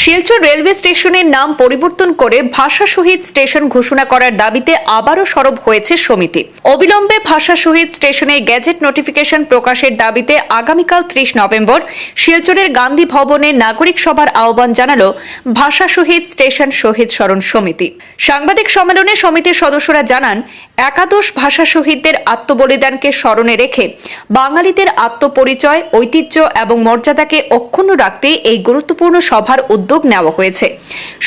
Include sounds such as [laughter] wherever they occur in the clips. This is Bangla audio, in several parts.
শিলচর রেলওয়ে স্টেশনের নাম পরিবর্তন করে ভাষা শহীদ স্টেশন ঘোষণা করার দাবিতে আবারও সরব হয়েছে সমিতি। অবিলম্বে ভাষা শহীদ স্টেশনের গ্যাজেট নোটিফিকেশন প্রকাশের দাবিতে আগামীকাল ত্রিশ নভেম্বর শিলচরের গান্ধী ভবনে নাগরিক সভার আহ্বান জানালো ভাষা শহীদ স্টেশন শহীদ স্মরণ সমিতি। সাংবাদিক সম্মেলনে সমিতির সদস্যরা জানান, একাদশ ভাষা শহীদদের আত্মবলিদানকে স্মরণে রেখে বাঙালিদের আত্মপরিচয়, ঐতিহ্য এবং মর্যাদাকে অক্ষুণ্ণ রাখতে এই গুরুত্বপূর্ণ সভার উদ্যোগ নেওয়া হয়েছে।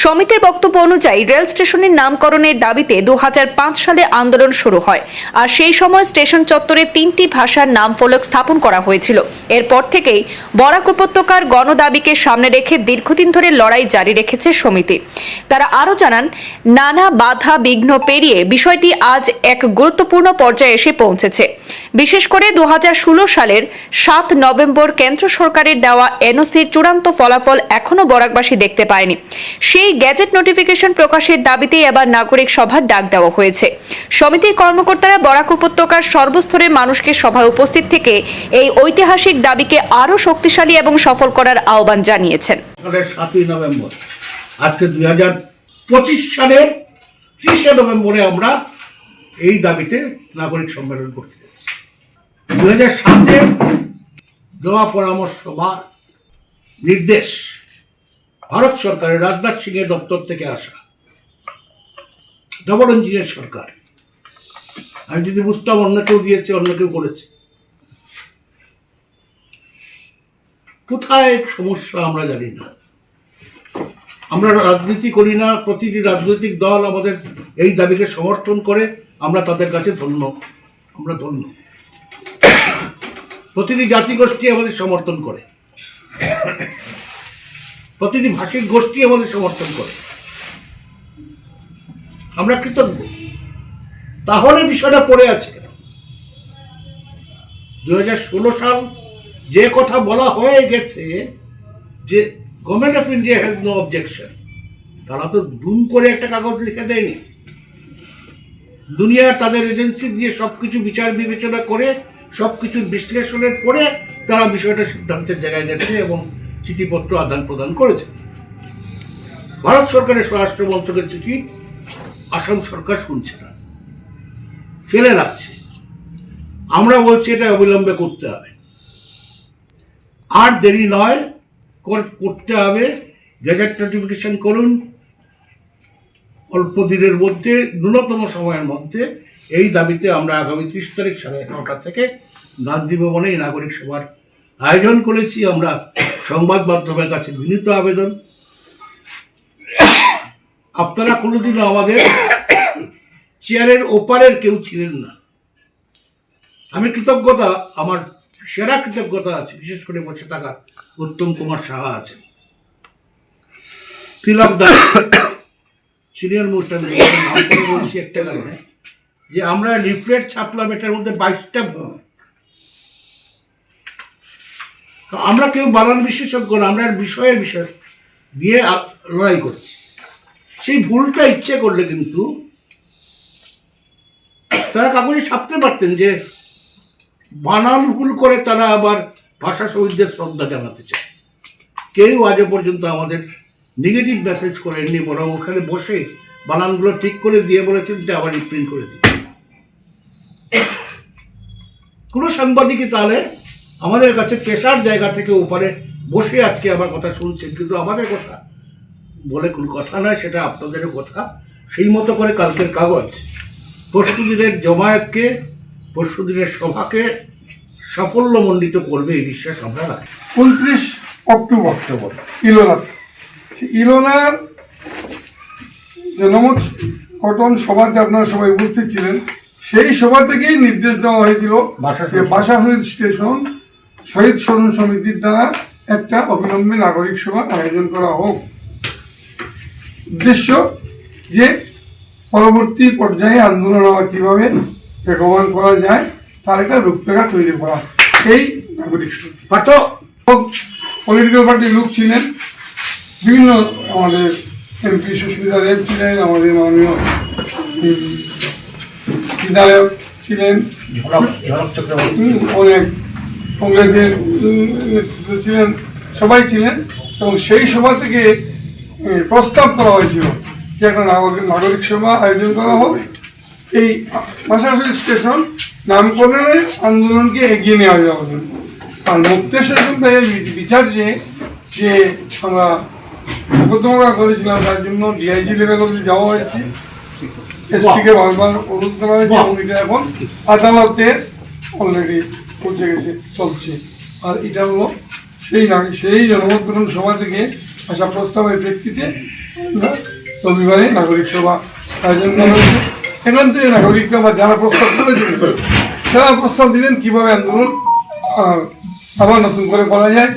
সমিতির বক্তব্য অনুযায়ী রেল স্টেশনের নামকরণের দাবিতে দু হাজার পাঁচ সালে আন্দোলন শুরু হয়। আর সেই সময় স্টেশন চত্বরে তিনটি ভাষার নাম ফলক স্থাপন করা হয়েছিল। এরপর থেকেই বরাক উপত্যকার গণদাবিকে সামনে রেখে দীর্ঘদিন ধরে লড়াই জারি রেখেছে সমিতি। তারা আরও জানান, নানা বাধা বিঘ্ন পেরিয়ে বিষয়টি আজ এক গুরুত্বপূর্ণ পর্যায়ে এসে পৌঁছেছে। বিশেষ করে দু সালের সাত নভেম্বর কেন্দ্র সরকারের দেওয়া এনওসির চূড়ান্ত ফলাফল এখনও বরাকবাসী দেখতে পায়নি। সেই গ্যাজেট নোটিফিকেশন প্রকাশের দাবিতেই এবার নাগরিক সভার ডাক দেওয়া হয়েছে। সমিতির কর্মকর্তারা বরাক উপত্যকার সর্বস্তরের মানুষকে সভায় উপস্থিত থেকে এই ঐতিহাসিক দাবিকে আরও শক্তিশালী এবং সফল করার আহ্বান জানিয়েছেন। আজকে দুই হাজার পঁচিশ সালের ত্রিশে নভেম্বরে আমরা এই দাবিতে নাগরিক সম্মেলন করতে যাচ্ছি। দুই হাজার সাতের দেওয়া পরামর্শ বা নির্দেশ ভারত সরকারের, রাজনাথ সিং এর দপ্তর থেকে আসা ডবল ইঞ্জিনের সরকার। আমি যদি বুঝতাম অন্য কেউ দিয়েছে, অন্য কেউ করেছে। কোথায় সমস্যা আমরা জানি না। আমরা রাজনীতি করি না, প্রতিটি রাজনৈতিক দল আমাদের এই দাবিকে সমর্থন করে, আমরা তাদের কাছে ধন্য। আমরা ধন্য। প্রতিটি জাতিগোষ্ঠী আমাদের সমর্থন করে। প্রতিটি ভাষিক গোষ্ঠী আমাদের সমর্থন করে। আমরা কৃতজ্ঞ। তাহলে বিষয়টা পড়ে আছে কেন? দু হাজার ষোলো সাল যে কথা বলা হয়ে গেছে যে government of India has no objection তারা তো দুম করে একটা কাগজ লিখে দেয়নি। দুনিয়ার তাদের এজেন্সি দিয়ে সব কিছু বিচার বিবেচনা করে সব কিছুর বিশ্লেষণের পরে তারা বিষয়টা সিদ্ধান্তের জায়গায় গেছে এবং চিঠিপত্র আদান প্রদান করেছে। ভারত সরকারের স্বরাষ্ট্র মন্ত্রকের চিঠি আসাম সরকার শুনছে না। ফেলে রাখছে। আমরা বলছি এটা অবিলম্বে করতে হবে। আর দেরি নয়, কর- করতে হবে। গেজেট নোটিফিকেশন করুন। অল্প দিনের মধ্যে, ন্যূনতম সময়ের মধ্যে এই দাবিতে আমরা আগামী ত্রিশ তারিখ সাড়ে এগারোটা থেকে গান্ধী ভবনে এই নাগরিক সভার আয়োজন করেছি। আমরা সংবাদ মাধ্যমের কাছে বিনীত আবেদন। আপনারা কোনোদিনও আমাদের চেয়ারের ওপারের কেউ ছিলেন না। আমি কৃতজ্ঞতা আমার সেরা কৃতজ্ঞতা আছে, বিশেষ করে বসে থাকা উত্তম কুমার সাহা আছেন। তিলক দাস সিনিয়র মোস্ট একটা কারণে, যে আমরা লিফলেট ছাপলাম, এটার মধ্যে বাইশটা আমরা কেউ বানান বিশেষজ্ঞ না, আমরা বিষয়ের বিষয় আ- লড়াই করছি। সেই ভুলটা ইচ্ছে করলে কিন্তু তারা কাগজে ছাপতে পারতেন যে বানান ভুল করে তারা আবার ভাষা শহীদদের শ্রদ্ধা জানাতে চায়। কেউ আজও পর্যন্ত আমাদের নেগেটিভ মেসেজ করেননি, বরং ওখানে বসে বানানগুলো ঠিক করে দিয়ে বলেছেন যে আবার রিপ্রিন্ট করে দিই কোনো সাংবাদিকই তাহলে আমাদের কাছে পেশার জায়গা থেকে ওপারে বসে আজকে আমার কথা শুনছেন, কিন্তু আমাদের কথা বলে কোনো কথা নয়, সেটা আপনাদেরও কথা। সেই মতো করে কালকের কাগজ। দিনের জমায়েতকে পরশু দিনের সভাকে সাফল্যমণ্ডিত করবে এই বিশ্বাস আমরা রাখি। উনত্রিশ অক্টোবর অক্টোবর ইলোনা সে ইলোনার জনমত গঠন সভাতে আপনারা সবাই উপস্থিত ছিলেন সেই সভা থেকেই নির্দেশ দেওয়া হয়েছিল ভাষা শহীদ স্টেশন শহীদ স্মরণ সমিতির দ্বারা একটা অবিলম্বে নাগরিক সভা আয়োজন করা হোক। উদ্দেশ্য যে পরবর্তী পর্যায়ে আন্দোলন হওয়া কীভাবে বেগবান করা যায় তার একটা রূপরেখা তৈরি করা। এই নাগরিক পার্থ পলিটিক্যাল পার্টির লোক ছিলেন। বিভিন্ন আমাদের এমপি সুস্মিতা দেব ছিলেন আমাদের মাননীয় বিধায়ক ছিলেন। অনেক কংগ্রেসের নেতৃত্ব ছিলেন সবাই ছিলেন। এবং সেই সভা থেকে প্রস্তাব করা হয়েছিল যে একটা নাগরিক নাগরিক সেবা আয়োজন করা হবে। এই পাশাপাশি স্টেশন নামকরণের আন্দোলনকে এগিয়ে নেওয়া যাওয়ার জন্য আর মুক্তেশ্বর সম্প্রদায়ের বি- বিচার যে যে আমরা মোকদ্দমা করেছিলাম তার জন্য ডিআইজি লেভেল অব্দি যাওয়া হয়েছে। এসপিকে বারবার অনুরোধ করা হয়েছে এবং এটা এখন আদালতে অলরেডি পৌঁছে গেছে চলছে। আর এটা হলো সেই না সেই জনমত গ্রহণ সভা থেকে আসা প্রস্তাবের প্রেক্ষিতে আমরা রবিবারে নাগরিক সভা আয়োজন করা হয়েছে। এখান থেকে নাগরিকরা বা যারা প্রস্তাব করেছিলেন তারা [coughs] প্রস্তাব দিলেন কীভাবে আন্দোলন আবার নতুন করে করা যায়